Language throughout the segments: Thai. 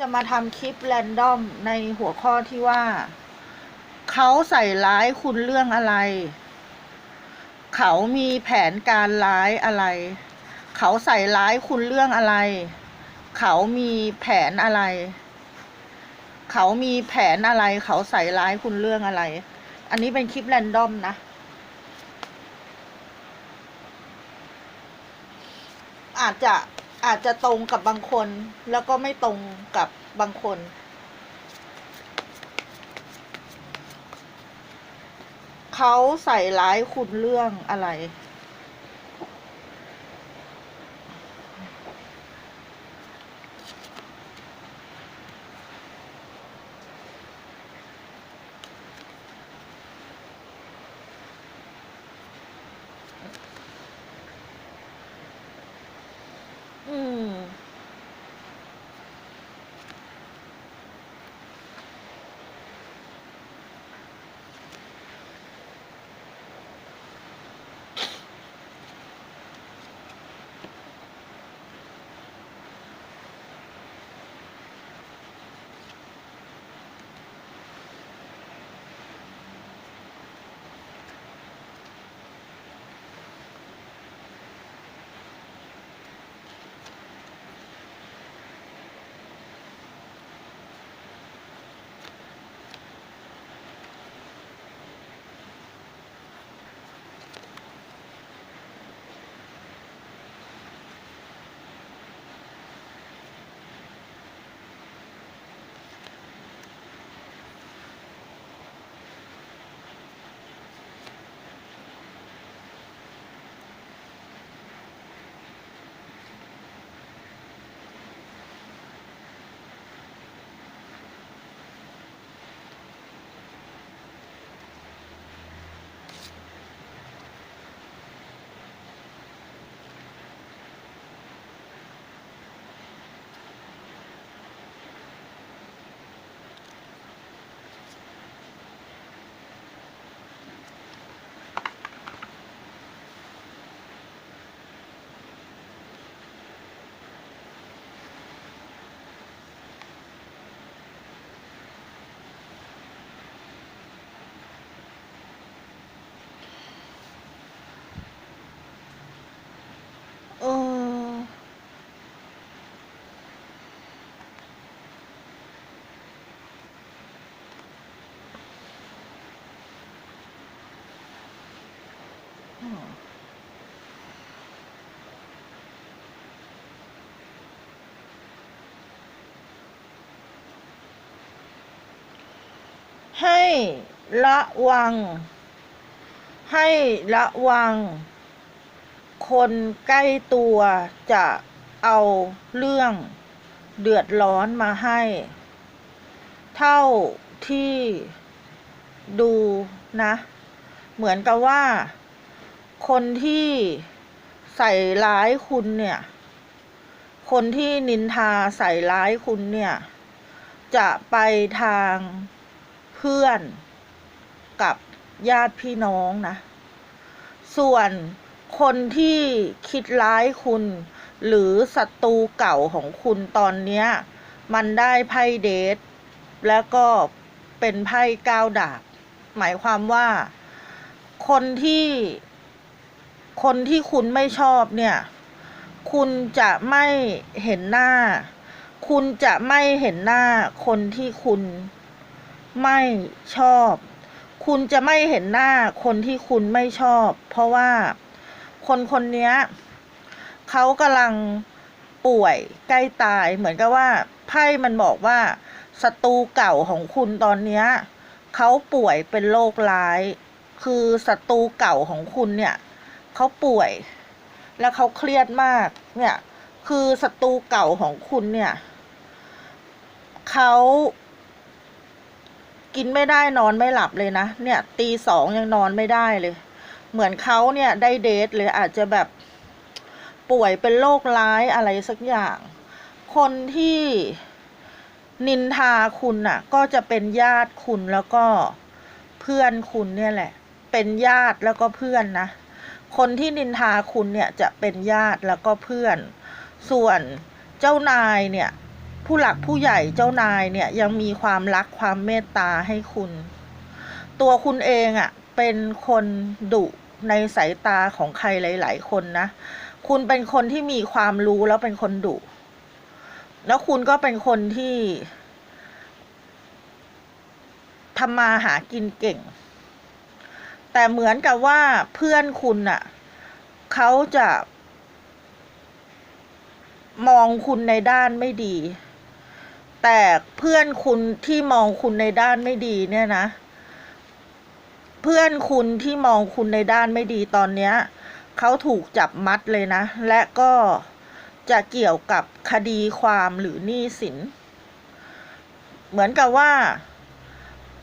จะมาทำคลิปแรนดอมในหัวข้อที่ว่า เขาใส่ร้ายคุณเรื่องอะไร เขามีแผนการร้ายอะไร เขาใส่ร้ายคุณเรื่องอะไร เขามีแผนอะไร เขามีแผนอะไร เขาใส่ร้ายคุณเรื่องอะไร อันนี้เป็นคลิปแรนดอมนะอาจจะ อาจจะตรงกับบางคน แล้วก็ไม่ตรงกับบางคน เขาใส่ร้ายคุณเรื่องอะไร ให้ระวัง ให้ระวัง คนใกล้ตัวจะเอาเรื่องเดือดร้อนมาให้ เท่าที่ดูนะ เหมือนกับว่า คนที่ใส่ร้ายคุณเนี่ย คนที่นินทาใส่ร้ายคุณเนี่ย จะไปทางเพื่อนกับญาติพี่น้องนะ ส่วนคนที่คิดร้ายคุณ หรือศัตรูเก่าของคุณตอนเนี้ย มันได้ไพ่เดทแล้วก็เป็นไพ่ก้าวดาบ หมายความว่า คนที่ คนที่คุณไม่ชอบเนี่ย คุณจะไม่เห็นหน้า คุณจะไม่เห็นหน้า คนที่คุณไม่ชอบ คุณจะไม่เห็นหน้า คนที่คุณไม่ชอบ เพราะว่าคนคนนี้เขากำลังป่วยใกล้ตายเหมือนกับว่าไพ่มันบอกว่าศัตรูเก่าของคุณตอนเนี้ยเขาป่วยเป็นโรคร้าย คือศัตรูเก่าของคุณเนี่ย เขาป่วย แล้วเขาเครียดมาก เนี่ย คือศัตรูเก่าของคุณเนี่ยเขากินไม่ได้นอนไม่หลับเลยนะ เนี่ย ตีสองยังนอนไม่ได้เลย เหมือนเขาเนี่ยได้เดทเลยอาจจะแบบป่วยเป็นโรคร้ายอะไรสักอย่าง คนที่นินทาคุณน่ะ ก็จะเป็นญาติคุณแล้วก็เพื่อนคุณเนี่ยแหละ เป็นญาติแล้วก็เพื่อนนะ คนที่นินทาคุณเนี่ยจะเป็นญาติแล้วก็เพื่อน ส่วนเจ้านายเนี่ย ผู้หลักผู้ใหญ่เจ้านายเนี่ยยังมีความรักความเมตตาให้คุณ ตัวคุณเองอะ่ะเป็นคนดุในสายตาของใครหลาย ๆ คนนะ คุณเป็นคนที่มีความรู้แล้วเป็นคนดุแล้วคุณก็เป็นคนที่ทำมาหากินเก่ง แต่เหมือนกับว่าเพื่อนคุณน่ะเขาจะ มองคุณในด้านไม่ดี แต่เพื่อนคุณที่มองคุณในด้านไม่ดีเนี่ยนะ เพื่อนคุณที่มองคุณในด้านไม่ดีตอนเนี้ยเขาถูกจับมัดเลยนะ และก็จะเกี่ยวกับคดีความหรือหนี้สิน เหมือนกับว่า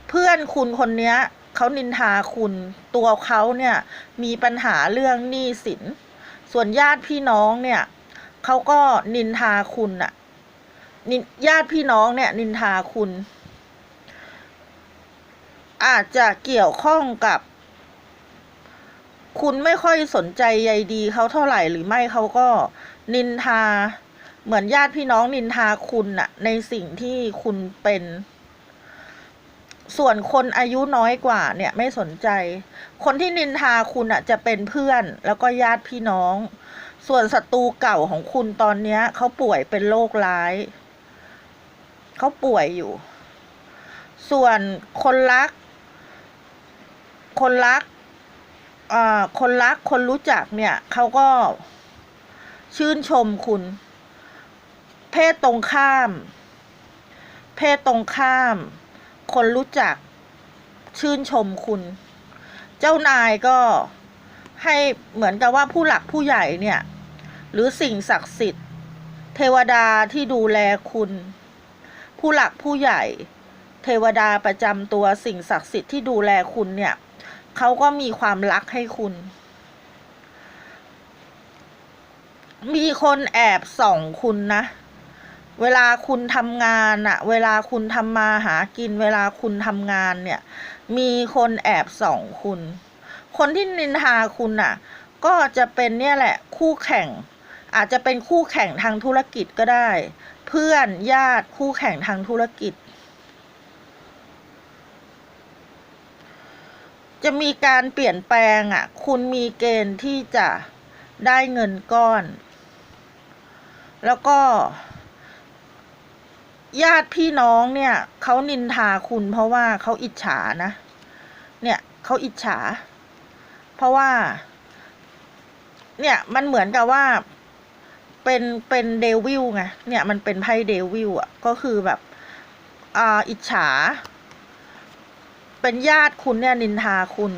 เพื่อนคุณคนเนี้ย เขานินทาคุณ ตัวเขาเนี่ยมีปัญหาเรื่องหนี้สิน ส่วนญาติพี่น้องเนี่ยเขาก็นินทาคุณอะญาติพี่น้องเนี่ยนินทาคุณ อาจจะเกี่ยวข้องกับ คุณไม่ค่อยสนใจใยดีเขาเท่าไหร่หรือไม่เขาก็นินทา เหมือนญาติพี่น้องนินทาคุณอะในสิ่งที่คุณเป็น ส่วนคนอายุน้อยกว่าเนี่ยไม่สนใจ คนที่นินทาคุณอะจะเป็นเพื่อนแล้วก็ญาติพี่น้อง ส่วนศัตรูเก่าของคุณตอนเนี้ยเขาป่วยเป็นโรคร้าย เขาป่วยอยู่ ส่วนคนรัก คนรักอ่าคนรักคนรู้จักเนี่ยเขาก็ชื่นชมคุณ เพศตรงข้าม เพศตรงข้าม คนรู้จักชื่นชมคุณ เจ้านายก็ให้เหมือนกับว่าผู้หลักผู้ใหญ่เนี่ย หรือสิ่งศักดิ์สิทธิ์ เทวดาที่ดูแลคุณ ผู้หลักผู้ใหญ่ เทวดาประจำตัวสิ่งศักดิ์สิทธิ์ที่ดูแลคุณเนี่ยเขาก็มีความรักให้คุณ มีคนแอบส่องคุณนะ เวลาคุณทำงานอะเวลาคุณทำมาหากิน เวลาคุณทำงานเนี่ย มีคนแอบส่องคุณ คนที่นินทาคุณน่ะก็จะเป็นเนี่ยแหละคู่แข่ง อาจจะเป็นคู่แข่งทางธุรกิจก็ได้ เพื่อนญาติคู่แข่งทางธุรกิจ จะมีการเปลี่ยนแปลงอะคุณมีเกณฑ์ที่จะได้เงินก้อน แล้วก็ ญาติพี่น้องเนี่ยเขานินทาคุณเพราะว่าเขาอิจฉานะ เนี่ยเขาอิจฉา เพราะว่า เนี่ยมันเหมือนกับว่าเป็นเป็นเดวิลไงเนี่ยมันเป็นไพ่เดวิลอะก็คือแบบอ่าอิจฉา เป็นญาติคุณเนี่ยนินทาคุณ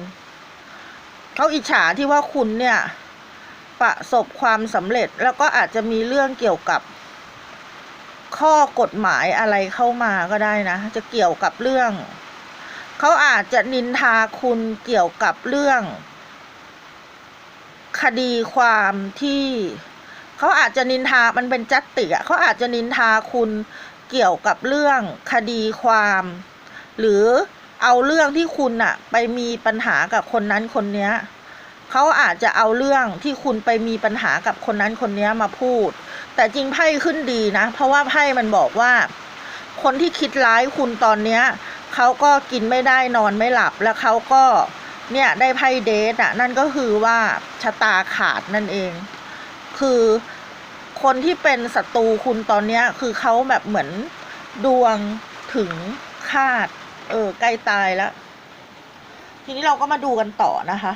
เขาอิจฉาที่ว่าคุณเนี่ยประสบความสำเร็จแล้วก็อาจจะมีเรื่องเกี่ยวกับ ข้อกฎหมายอะไรเข้ามาก็ได้นะ จะเกี่ยวกับเรื่องเขาอาจจะนินทาคุณเกี่ยวกับเรื่อง คดีความที่เขาอาจจะนินทามันเป็นจัตติอะเขาอาจจะนินทาคุณเกี่ยวกับเรื่องคดีความ หรือเอาเรื่องที่คุณอะไปมีปัญหากับคนนั้นคนเนี้ยเขาอาจจะเอาเรื่องที่คุณไปมีปัญหากับคนนั้นคนเนี้ยมาพูด แต่จริงไพ่ขึ้นดีนะ เพราะว่าไพ่มันบอกว่า คนที่คิดร้ายคุณตอนเนี้ยเขาก็กินไม่ได้นอนไม่หลับ แล้วเขาก็เนี่ยได้ไพ่เดทอะนั่นก็คือว่าชะตาขาดนั่นเอง คือคนที่เป็นศัตรูคุณตอนเนี้ย คือเขาแบบเหมือนดวงถึงคาด เออใกล้ตายแล้ว ทีนี้เราก็มาดูกันต่อนะคะ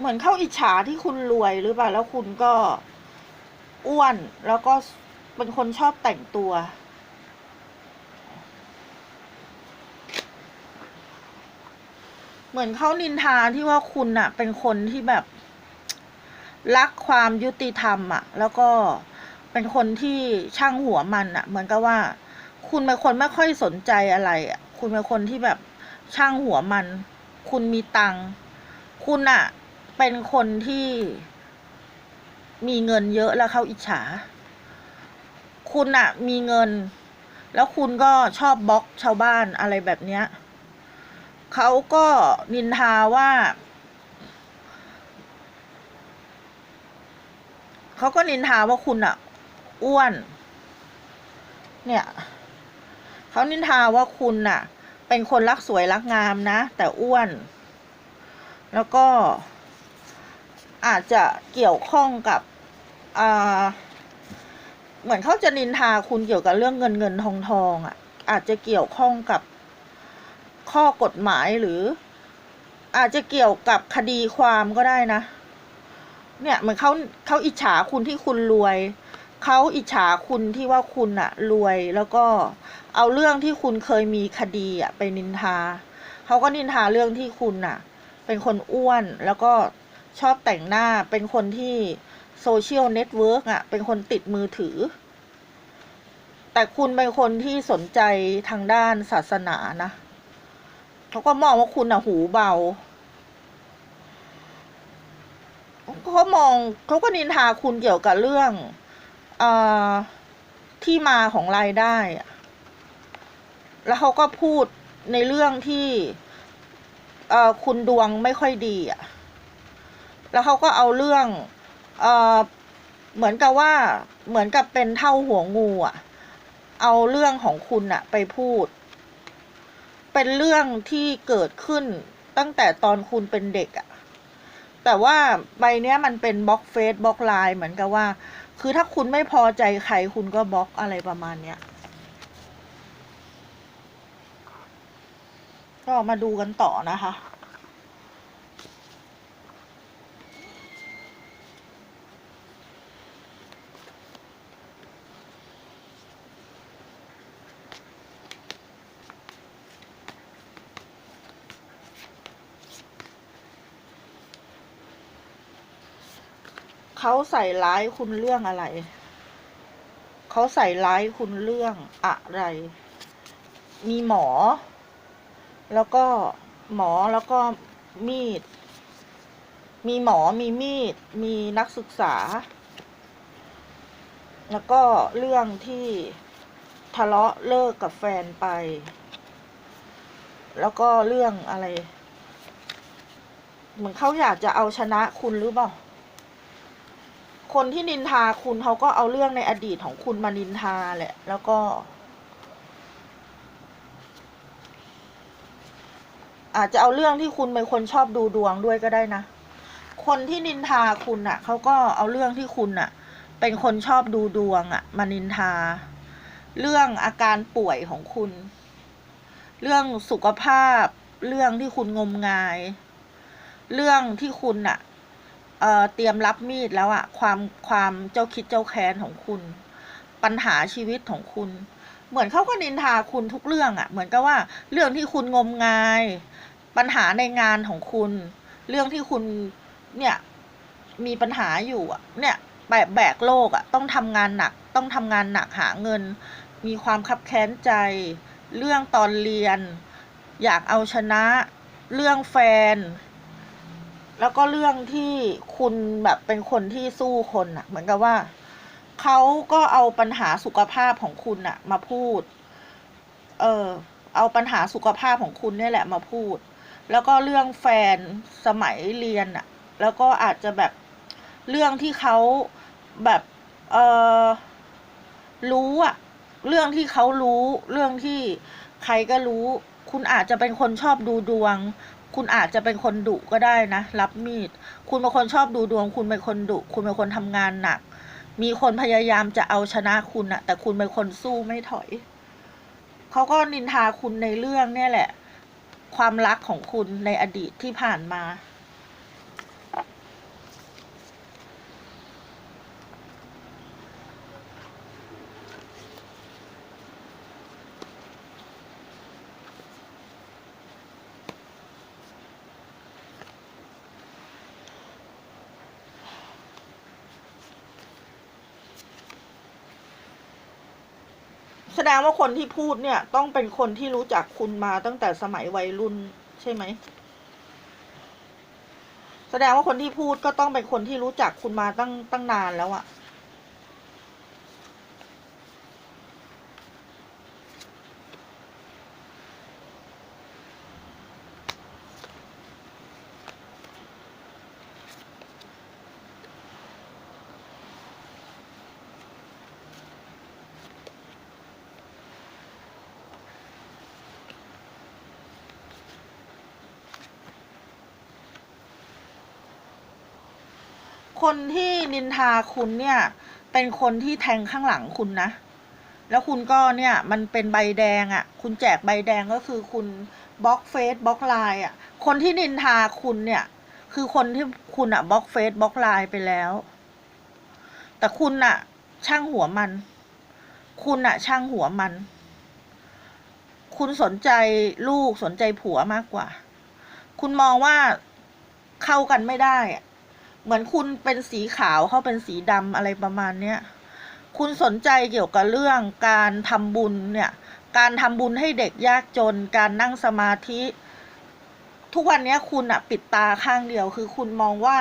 เหมือนเข้าอิจฉาที่คุณรวยหรือเปล่า แล้วคุณก็อ้วน แล้วก็เป็นคนชอบแต่งตัว เหมือนเขานินทาที่ว่าคุณอะเป็นคนที่แบบ รักความยุติธรรมอะแล้วก็เป็นคนที่ช่างหัวมันอะเหมือนกับว่า คุณเป็นคนไม่ค่อยสนใจอะไรอะคุณเป็นคนที่แบบช่างหัวมัน คุณมีตังค์คุณอะ เป็นคนที่มีเงินเยอะแล้วเขาอิจฉา คุณอะมีเงิน แล้วคุณก็ชอบบล็อกชาวบ้านอะไรแบบเนี้ยเขาก็นินทาว่าเขาก็นินทาว่าคุณอะอ้วน เนี่ยเขานินทาว่าคุณน่ะเป็นคนรักสวยรักงามนะ แต่อ้วน แล้วก็ อาจจะเกี่ยวข้องกับเหมือนเขาจะนินทาคุณเกี่ยวกับเรื่องเงินเงินทองทองอะ อาจจะเกี่ยวข้องกับข้อกฎหมายหรือ อาจจะเกี่ยวกับคดีความก็ได้นะ เนี่ยเหมือนเขาเขาอิจฉาคุณที่คุณรวยเขาอิจฉาคุณที่ว่าคุณอะรวยแล้วก็เอาเรื่องที่คุณเคยมีคดีอะไปนินทาเขาก็นินทาเรื่องที่คุณอะเป็นคนอ้วนแล้วก็ ชอบแต่งหน้าเป็นคนที่โซเชียลเน็ตเวิร์กอะ เป็นคนติดมือถือ แต่คุณเป็นคนที่สนใจทางด้านศาสนานะเขาก็มองว่าคุณอะหูเบาเขามองเขาก็นินทาคุณเกี่ยวกับเรื่องอที่มาของรายได้ แล้วเขาก็พูดในเรื่องที่คุณดวงไม่ค่อยดีอะ แล้วเขาก็เอาเรื่องเออเหมือนกับว่าเหมือนกับเป็นเท่าหัวงูอะเอาเรื่องของคุณอะไปพูด เป็นเรื่องที่เกิดขึ้นตั้งแต่ตอนคุณเป็นเด็กอะแต่ว่าใบเนี้ยมันเป็นบล็อกเฟซบล็อกไลน์เหมือนกับว่า คือถ้าคุณไม่พอใจใครคุณก็บล็อกอะไรประมาณเนี้ยก็มาดูกันต่อนะคะ เขาใส่ร้ายคุณเรื่องอะไร เขาใส่ร้ายคุณเรื่องอะไร มีหมอ แล้วก็หมอแล้วก็มีด มีหมอมีมีด มีนักศึกษา แล้วก็เรื่องที่ทะเลาะเลิกกับแฟนไป แล้วก็เรื่องอะไร เหมือนเขาอยากจะเอาชนะคุณหรือเปล่า คนที่นินทาคุณเขาก็เอาเรื่องในอดีตของคุณมานินทาแหละ แล้วก็ อาจจะเอาเรื่องที่คุณเป็นคนชอบดูดวงด้วยก็ได้นะ คนที่นินทาคุณอะเขาก็เอาเรื่องที่คุณอะ เป็นคนชอบดูดวงอะ มานินทา เรื่องอาการป่วยของคุณ เรื่องสุขภาพ เรื่องที่คุณงมงาย เรื่องที่คุณอะ เอ่อเตรียมรับมีดแล้วอะความความเจ้าคิดเจ้าแค้นของคุณ ปัญหาชีวิตของคุณ เหมือนเขาก็นินทาคุณทุกเรื่องอะเหมือนกับว่าเรื่องที่คุณงมงาย ปัญหาในงานของคุณ เรื่องที่คุณเนี่ยมีปัญหาอยู่อะเนี่ยแบกแบกโลกอะต้องทำงานหนักต้องทำงานหนักหาเงิน มีความคับแค้นใจ เรื่องตอนเรียน อยากเอาชนะ เรื่องแฟน แล้วก็เรื่องที่คุณแบบเป็นคนที่สู้คนอะเหมือนกับว่าเขาก็เอาปัญหาสุขภาพของคุณอะมาพูด เออเอาปัญหาสุขภาพของคุณเนี่ยแหละมาพูด แล้วก็เรื่องแฟนสมัยเรียนอะแล้วก็อาจจะแบบเรื่องที่เขาแบบเออรู้อะเรื่องที่เขารู้ เรื่องที่ใครก็รู้ คุณอาจจะเป็นคนชอบดูดวง คุณอาจจะเป็นคนดุก็ได้นะ รับมีด คุณเป็นคนชอบดูดวง คุณเป็นคนดุ คุณเป็นคนทำงานหนัก มีคนพยายามจะเอาชนะคุณอะแต่คุณเป็นคนสู้ไม่ถอย เขาก็นินทาคุณในเรื่องเนี่ยแหละ ความรักของคุณในอดีตที่ผ่านมา ดงว่าคนที่พูดเนี่ย ต้องเป็นคนที่รู้จักคุณมาตั้งแต่สมัยวัยรุ่นใช่ไหม แสดงว่าคนที่พูดก็ต้องเป็นคนที่รู้จักคุณมาตั้งตั้งนานแล้วอะ คนที่นินทาคุณเนี่ย เป็นคนที่แทงข้างหลังคุณนะ แล้วคุณก็เนี่ยมันเป็นใบแดงอะ่ะ คุณแจกใบแดงก็คือคุณบล็อกเฟซบล็อกไลน์อะ คนที่นินทาคุณเนี่ย คือคนที่คุณอะบล็อกเฟซบล็อกไลน์ไปแล้ว แต่คุณอะช่างหัวมัน คุณอะช่างหัวมัน คุณสนใจลูกสนใจผัวมากกว่า คุณมองว่าเข้ากันไม่ได้อะ เหมือนคุณเป็นสีขาวเขาเป็นสีดำอะไรประมาณเนี้ยคุณสนใจเกี่ยวกับเรื่องการทำบุญเนี่ย การทำบุญให้เด็กยากจน การนั่งสมาธิ ทุกวันนี้คุณอะปิดตาข้างเดียวคือคุณมองว่า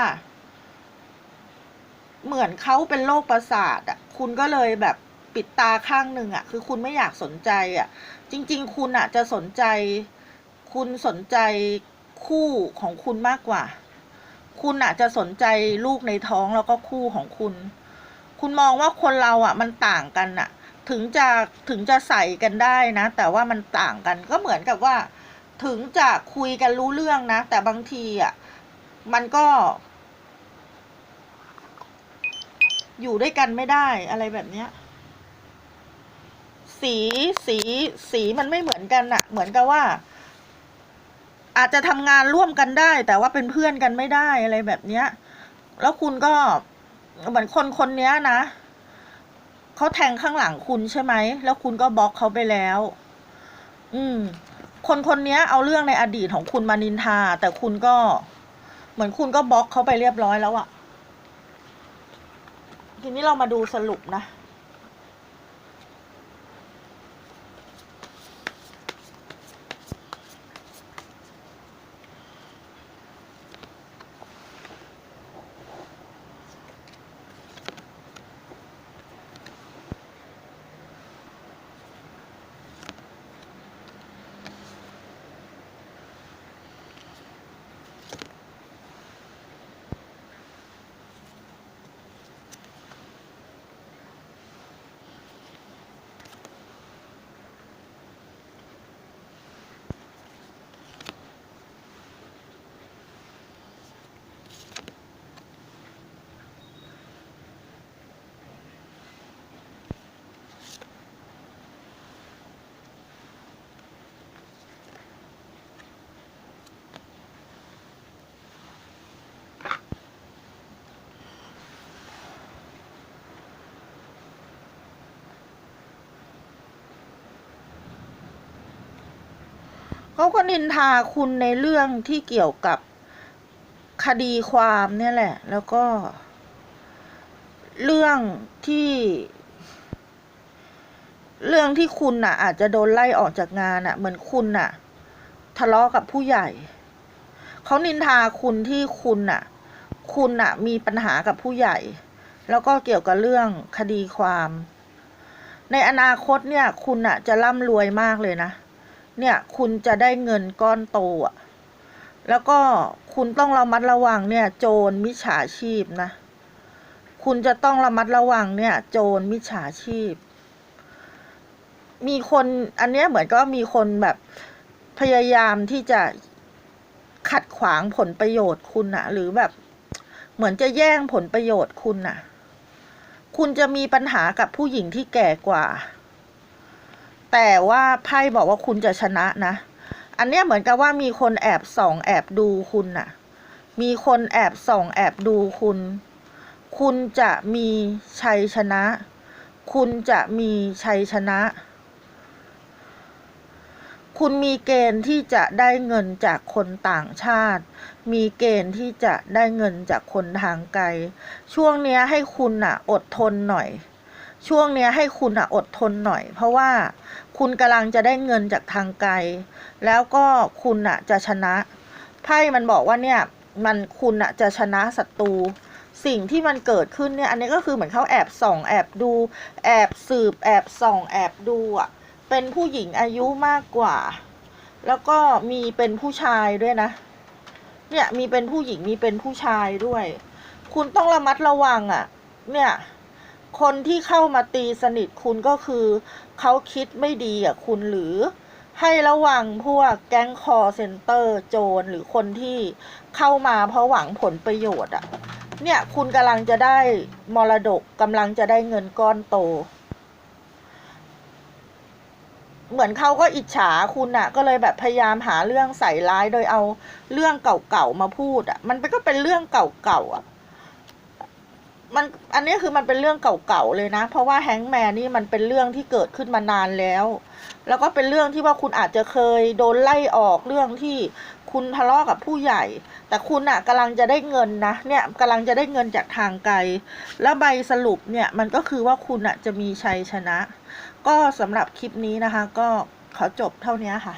เหมือนเขาเป็นโรคประสาทอะคุณก็เลยแบบปิดตาข้างหนึ่งอะคือคุณไม่อยากสนใจอะจริง ๆ คุณอะจะสนใจ คุณสนใจคู่ของคุณมากกว่า คุณอะจะสนใจลูกในท้องแล้วก็คู่ของคุณ คุณมองว่าคนเราอะมันต่างกันอะถึงจะถึงจะใส่กันได้นะ แต่ว่ามันต่างกันก็เหมือนกับว่า ถึงจะคุยกันรู้เรื่องนะ แต่บางทีอะมันก็ อยู่ด้วยกันไม่ได้อะไรแบบเนี้ยสีสีสีมันไม่เหมือนกันอะเหมือนกับว่า อาจจะทำงานร่วมกันได้ แต่ว่าเป็นเพื่อนกันไม่ได้อะไรแบบเนี้ย แล้วคุณก็เหมือนคนคนนี้นะเขาแทงข้างหลังคุณใช่ไหม แล้วคุณก็บล็อกเขาไปแล้ว อืม คนคนนี้เอาเรื่องในอดีตของคุณมานินทา แต่คุณก็ เหมือนคุณก็บล็อกเขาไปเรียบร้อยแล้วอะทีนี้เรามาดูสรุปนะ เขาก็นินทาคุณในเรื่องที่เกี่ยวกับคดีความเนี่ยแหละ แล้วก็ เรื่องที่ เรื่องที่คุณน่ะ อาจจะโดนไล่ออกจากงานน่ะ เหมือนคุณน่ะ ทะเลาะกับผู้ใหญ่ เขานินทาคุณที่คุณน่ะ คุณน่ะ มีปัญหากับผู้ใหญ่ แล้วก็เกี่ยวกับเรื่องคดีความ ในอนาคตเนี่ย คุณน่ะ จะร่ำรวยมากเลยนะ เนี่ย คุณจะได้เงินก้อนโตอะแล้วก็คุณต้องระมัดระวังเนี่ย โจรมิจฉาชีพนะ คุณจะต้องระมัดระวังเนี่ย โจรมิจฉาชีพ มีคนอันเนี้ยเหมือนก็มีคนแบบพยายามที่จะขัดขวางผลประโยชน์คุณอะหรือแบบ เหมือนจะแย่งผลประโยชน์คุณอะคุณจะมีปัญหากับผู้หญิงที่แก่กว่า แต่ว่าไพ่บอกว่าคุณจะชนะนะ อันเนี้ยเหมือนกับว่ามีคนแอบส่องแอบดูคุณน่ะ มีคนแอบส่องแอบดูคุณ คุณจะมีชัยชนะ คุณจะมีชัยชนะ คุณมีเกณฑ์ที่จะได้เงินจากคนต่างชาติ มีเกณฑ์ที่จะได้เงินจากคนทางไกล ช่วงเนี้ยให้คุณน่ะ อดทนหน่อย ช่วงเนี้ยให้คุณอะอดทนหน่อย เพราะว่าคุณกำลังจะได้เงินจากทางไกล แล้วก็คุณอะจะชนะไพ่มันบอกว่าเนี่ยมันคุณอะจะชนะศัตรูสิ่งที่มันเกิดขึ้นเนี่ยอันนี้ก็คือเหมือนเขาแอบส่องแอบดู แอบสืบแอบส่องแอบดูอะเป็นผู้หญิงอายุมากกว่า แล้วก็มีเป็นผู้ชายด้วยนะ เนี่ยมีเป็นผู้หญิงมีเป็นผู้ชายด้วย คุณต้องระมัดระวังอะ เนี่ย คนที่เข้ามาตีสนิทคุณก็คือ เขาคิดไม่ดีอะคุณหรือ ให้ระวังพวกแก๊งคอเซ็นเตอร์โจรหรือคนที่เข้ามาเพราะหวังผลประโยชน์อะเนี่ยคุณกำลังจะได้มรดกกำลังจะได้เงินก้อนโต เหมือนเขาก็อิจฉาคุณอะก็เลยแบบพยายามหาเรื่องใส่ร้ายโดยเอาเรื่องเก่าๆมาพูดอะมันก็เป็นเรื่องเก่าๆอะ มันอันนี้คือมันเป็นเรื่องเก่าๆเลยนะ เพราะว่าแฮงก์แมนนี่มันเป็นเรื่องที่เกิดขึ้นมานานแล้ว แล้วก็เป็นเรื่องที่ว่าคุณอาจจะเคยโดนไล่ออกเรื่องที่คุณทะเลาะกับผู้ใหญ่ แต่คุณอะกำลังจะได้เงินนะเนี่ยกำลังจะได้เงินจากทางไกล แล้วใบสรุปเนี่ยมันก็คือว่าคุณอะจะมีชัยชนะ ก็สำหรับคลิปนี้นะคะ ก็ขอจบเท่านี้ค่ะ